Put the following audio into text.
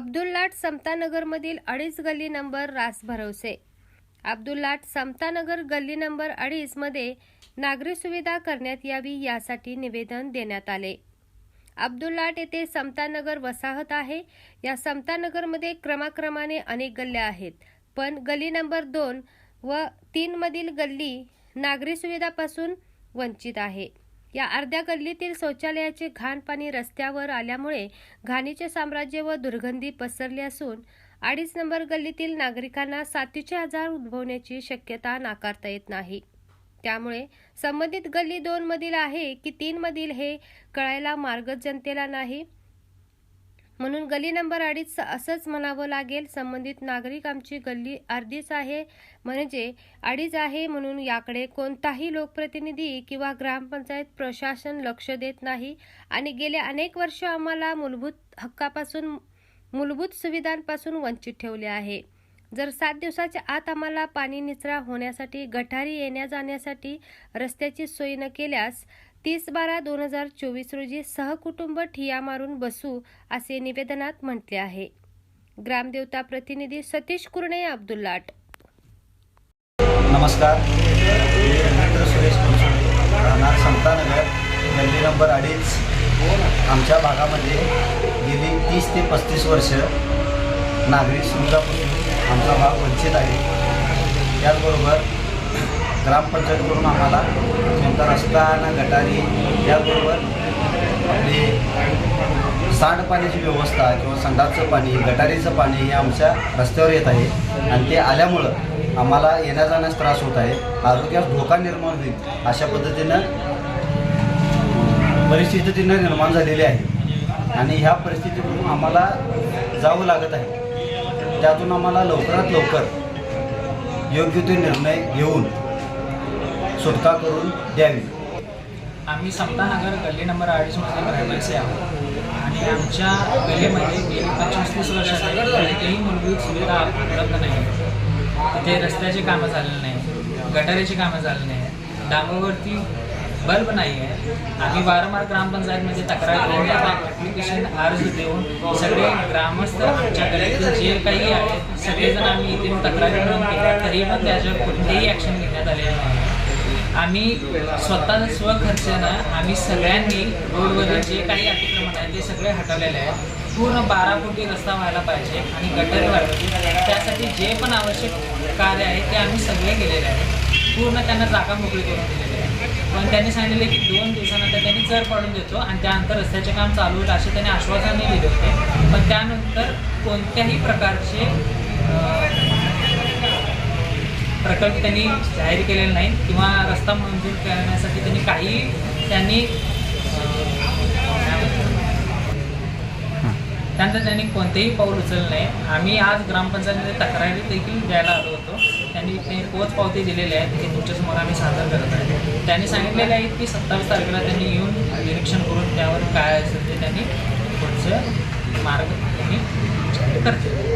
अब्दुल्लाट समतानगरमधील अडीच गल्ली नंबर रास भरवसे. अब्दुल्लाट समतानगर गल्ली नंबर अडीचमध्ये नागरी सुविधा करण्यात यावी यासाठी निवेदन देण्यात आले. अब्दुल्लाट येथे समतानगर वसाहत आहे. या समतानगरमध्ये क्रमाक्रमाने अनेक गल्ल्या आहेत. पण गल्ली नंबर दोन व तीनमधील गल्ली नागरी सुविधापासून वंचित आहे. या अर्ध्या गल्लीतील शौचालयाचे घाण पाणी रस्त्यावर आल्यामुळे घाणीचे साम्राज्य व दुर्गंधी पसरली असून अडीच नंबर गल्लीतील नागरिकांना साथीचे आजार उद्भवण्याची शक्यता नाकारता येत नाही. त्यामुळे संबंधित गल्ली दोन मधील आहे की तीन मधील हे कळायला मार्ग जनतेला नाही. म्हणून गल्ली नंबर अडीच असंच म्हणावं लागेल. संबंधित नागरिक आमची गल्ली अर्धीच आहे. म्हणजे अडीच आहे म्हणून याकडे कोणताही लोकप्रतिनिधी किंवा ग्रामपंचायत प्रशासन लक्ष देत नाही. आणि गेले अनेक वर्ष आम्हाला मूलभूत हक्कापासून मूलभूत सुविधांपासून वंचित ठेवले आहे. जर सात दिवसाच्या आत आम्हाला पाणी निचरा होण्यासाठी गटारी येण्या जाण्यासाठी रस्त्याची सोय न केल्यास तीस बारा दोन हजार चोवीस रोजी सहकुटुंब ठिया मारून बसू असे निवेदनात म्हटले आहे. ग्रामदेवता प्रतिनिधी सतीश कुर्णे अब्दुल्लाट नमस्कार. सुरेश राहणार समतानगर गल्ली नंबर अडीच. आमच्या भागामध्ये गेली तीस ते पस्तीस वर्ष नागरिक सुविधापासून आमचा भाग वंचित आहे. त्याचबरोबर ग्रामपंचायतकडून आम्हाला कोणता रस्ता ना गटारी याबरोबर आपली सांडपाण्याची व्यवस्था किंवा संडासचं पाणी गटारीचं पाणी हे आमच्या रस्त्यावर येत आहे. आणि ते आल्यामुळं आम्हाला येण्या जाण्यास त्रास होत आहे. आरोग्यास धोका निर्माण होईल अशा पद्धतीनं परिस्थितीनं निर्माण झालेली आहे. आणि ह्या परिस्थितीतून आम्हाला जावं लागत आहे. त्यातून आम्हाला लवकरात लवकर योग्य ते निर्णय घेऊन सुटका करून द्यावी. आम्ही समतानगर गल्ली नंबर अडीचमध्ये रहिवासी आहोत. आणि आमच्या गल्लीमध्ये गेली पंचवीस तीस वर्षासाठी कोणतीही मूलभूत सुविधा उपलब्ध नाही. तिथे रस्त्याची कामं झालेली नाही गटारीची कामं झाली नाही डांबरवरती बल्ब नाही आहे. आम्ही वारंवार ग्रामपंचायतमध्ये तक्रार देऊन ॲप्लिकेशन अर्ज देऊन सगळे ग्रामस्थ आमच्या गल्लीतील जे काही आहेत सगळेजण आम्ही इथे तक्रार तक्रारी करून केल्या तरी पण त्याच्यावर कोणतेही ॲक्शन घेण्यात आलेलं नाही. आम्ही स्वतः स्वखर्चानं आम्ही सगळ्यांनी रोडवरील जे काही अतिक्रमण आहे ते सगळे हटवलेले आहेत. पूर्ण बारा फुटी रस्ता व्हायला पाहिजे आणि गटर व्हायला त्यासाठी जे पण आवश्यक कार्य आहे ते आम्ही सगळे केलेले आहे पूर्ण त्यांना जागा मोकळी करून दिलेली आहे. पण त्यांनी सांगितले की दोन दिवसानंतर त्यांनी चर पडून देतो आणि त्यानंतर रस्त्याचे काम चालू होईल असे त्यांनी आश्वासनही दिले होते. पण त्यानंतर कोणत्याही प्रकारचे प्रकल्प त्यांनी जाहीर केलेले नाही किंवा रस्ता मंजूर करण्यासाठी त्यांनी काही त्यांनी त्यानंतर त्यांनी कोणतेही पाऊल उचललं नाही. आम्ही आज ग्रामपंचायतीमध्ये तक्रारी देखील द्यायला आलो होतो. त्यांनी ते पोच पावती दिलेले आहेत ते तुमच्यासमोर आम्ही सादर करत आहे. त्यांनी सांगितलेले आहेत की सत्तावीस तारखेला त्यांनी येऊन निरीक्षण करून त्यावर काय असेल ते त्यांनी पुढचं मार्ग त्यांनी करतील.